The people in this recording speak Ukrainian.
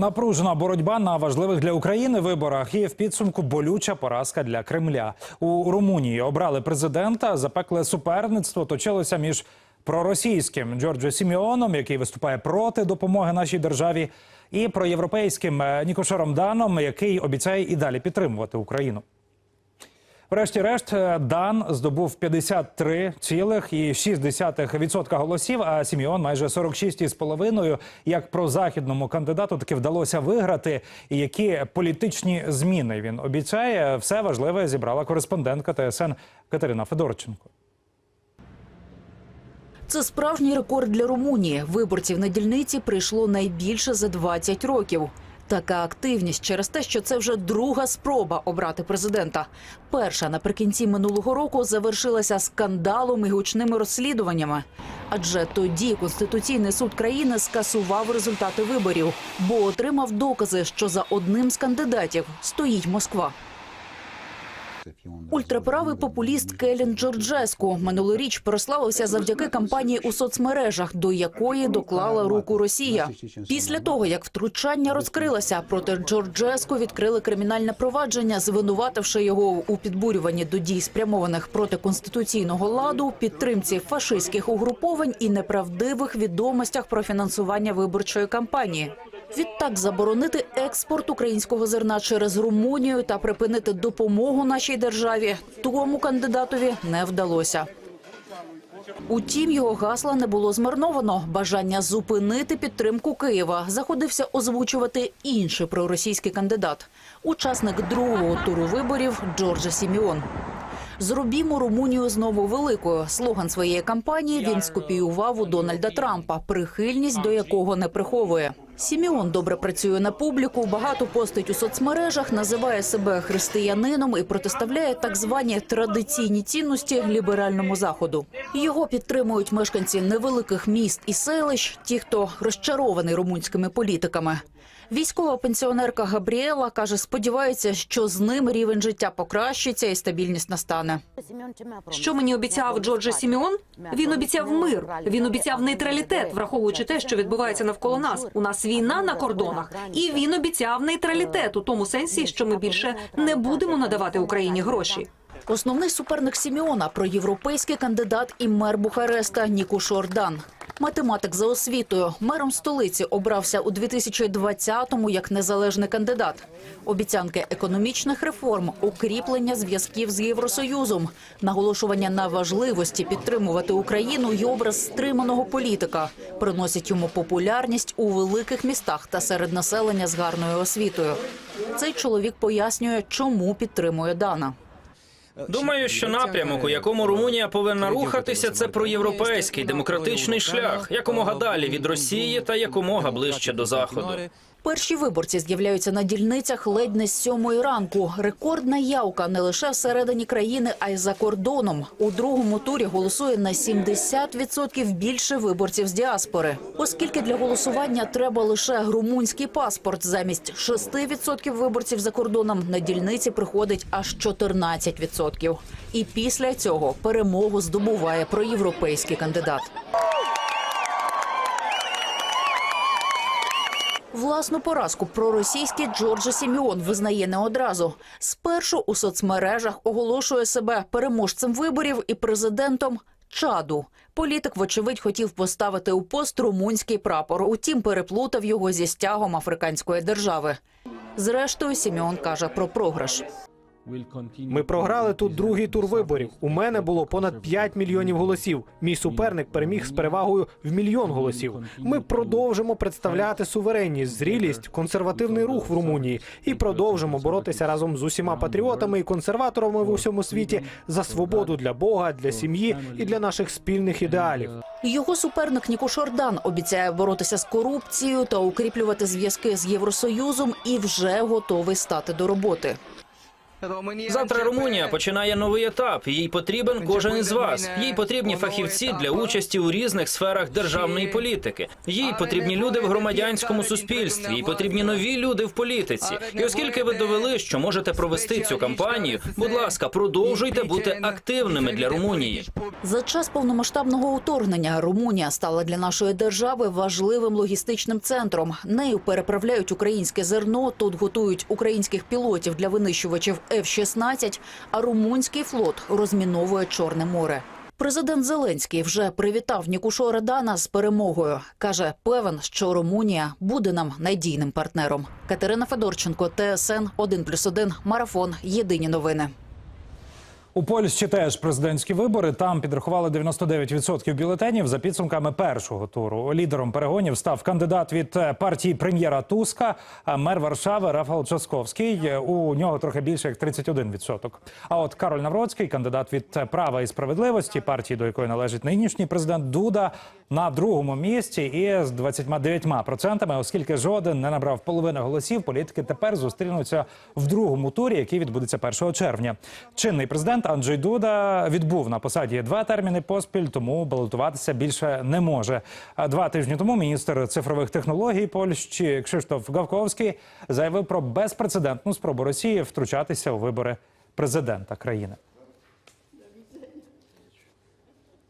Напружена боротьба на важливих для України виборах і в підсумку болюча поразка для Кремля. У Румунії обрали президента. Запекле суперництво точилося між проросійським Джорджо Сіміоном, який виступає проти допомоги нашій державі, і проєвропейським Нікошором Нікошером Даном, який обіцяє і далі підтримувати Україну. Врешті-решт, е, Дан здобув 53,6% голосів, а Сіміон майже 46,5%. Як прозахідному кандидату таки вдалося виграти. І які політичні зміни він обіцяє, все важливе зібрала кореспондентка ТСН Катерина Федорченко. Це справжній рекорд для Румунії. Виборців на дільниці прийшло найбільше за 20 років. Така активність через те, що це вже друга спроба обрати президента. Перша наприкінці минулого року завершилася скандалом і гучними розслідуваннями. Адже тоді Конституційний суд країни скасував результати виборів, бо отримав докази, що за одним з кандидатів стоїть Москва. Ультраправий популіст Келін Джорджеску минулоріч прославився завдяки кампанії у соцмережах, до якої доклала руку Росія. Після того, як втручання розкрилося, проти Джорджеску відкрили кримінальне провадження, звинувативши його у підбурюванні до дій, спрямованих проти конституційного ладу, підтримці фашистських угруповань і неправдивих відомостях про фінансування виборчої кампанії. Відтак заборонити експорт українського зерна через Румунію та припинити допомогу нашій державі тому кандидатові не вдалося. Утім, його гасла не було змарновано. Бажання зупинити підтримку Києва заходився озвучувати інший проросійський кандидат, учасник другого туру виборів Джорджа Сіміон. Зробімо Румунію знову великою. Слоган своєї кампанії він скопіював у Дональда Трампа, прихильність до якого не приховує. Сіміон добре працює на публіку, багато постить у соцмережах, називає себе християнином і протиставляє так звані традиційні цінності ліберальному заходу. Його підтримують мешканці невеликих міст і селищ, ті, хто розчарований румунськими політиками. Військова пенсіонерка Габріела каже, сподівається, що з ним рівень життя покращиться і стабільність настане. Що мені обіцяв Джорджа Сіміон? Він обіцяв мир. Він обіцяв нейтралітет, враховуючи те, що відбувається навколо нас. У нас війна на кордонах, і він обіцяв нейтралітет у тому сенсі, що ми більше не будемо надавати Україні гроші. Основний суперник Сіміона проєвропейський кандидат і мер Бухареста Нікуш Ордан. Математик за освітою мером столиці обрався у 2020-му як незалежний кандидат. Обіцянки економічних реформ, укріплення зв'язків з Євросоюзом, наголошування на важливості підтримувати Україну і образ стриманого політика приносять йому популярність у великих містах та серед населення з гарною освітою. Цей чоловік пояснює, чому підтримує Дана. Думаю, що напрямок, у якому Румунія повинна рухатися, це проєвропейський демократичний шлях, якомога далі від Росії та якомога ближче до заходу. Перші виборці з'являються на дільницях ледь не з сьомої ранку. Рекордна явка не лише всередині країни, а й за кордоном. У другому турі голосує на 70% більше виборців з діаспори, оскільки для голосування треба лише румунський паспорт. Замість 6% виборців за кордоном на дільниці приходить аж 14%. І після цього перемогу здобуває проєвропейський кандидат. Власну поразку проросійський Джорджа Сіміон визнає не одразу. Спершу у соцмережах оголошує себе переможцем виборів і президентом Чаду. Політик, вочевидь, хотів поставити у пост румунський прапор, утім переплутав його зі стягом африканської держави. Зрештою, Сіміон каже про програш. Ми програли тут другий тур виборів. У мене було понад 5 мільйонів голосів. Мій суперник переміг з перевагою в мільйон голосів. Ми продовжимо представляти суверенність, зрілість, консервативний рух в Румунії і продовжимо боротися разом з усіма патріотами і консерваторами в усьому світі за свободу для Бога, для сім'ї і для наших спільних ідеалів. Його суперник Нікош Ордан обіцяє боротися з корупцією та укріплювати зв'язки з Євросоюзом і вже готовий стати до роботи. Завтра Румунія починає новий етап. Їй потрібен кожен із вас. Їй потрібні фахівці для участі у різних сферах державної політики. Їй потрібні люди в громадянському суспільстві. Їй потрібні нові люди в політиці. І оскільки ви довели, що можете провести цю кампанію, будь ласка, продовжуйте бути активними для Румунії. За час повномасштабного вторгнення Румунія стала для нашої держави важливим логістичним центром. Нею переправляють українське зерно. Тут готують українських пілотів для винищувачів F-16, а румунський флот розміновує Чорне море. Президент Зеленський вже привітав Нікушо Дана з перемогою. каже, певен, що Румунія буде нам надійним партнером. Катерина Федорченко, ТСН 1+,1, Марафон. Єдині новини. У Польщі теж президентські вибори. Там підрахували 99% бюлетенів за підсумками першого туру. Лідером перегонів став кандидат від е, партії прем'єра Туска, а мер Варшави Рафал Часковський. Е, У нього трохи більше як 31%. А от Кароль Навроцький, кандидат від е, права і справедливості, партії, до якої належить нинішній президент Дуда, на другому місці і з 29%, оскільки жоден не набрав половини голосів. Політики тепер зустрінуться в другому турі, який відбудеться 1 червня. Чинний президент Анджей Дуда відбув на посаді два терміни поспіль, тому балотуватися більше не може. Два тижні тому міністр цифрових технологій Польщі Кшиштоф Гавковський заявив про безпрецедентну спробу Росії втручатися у вибори президента країни.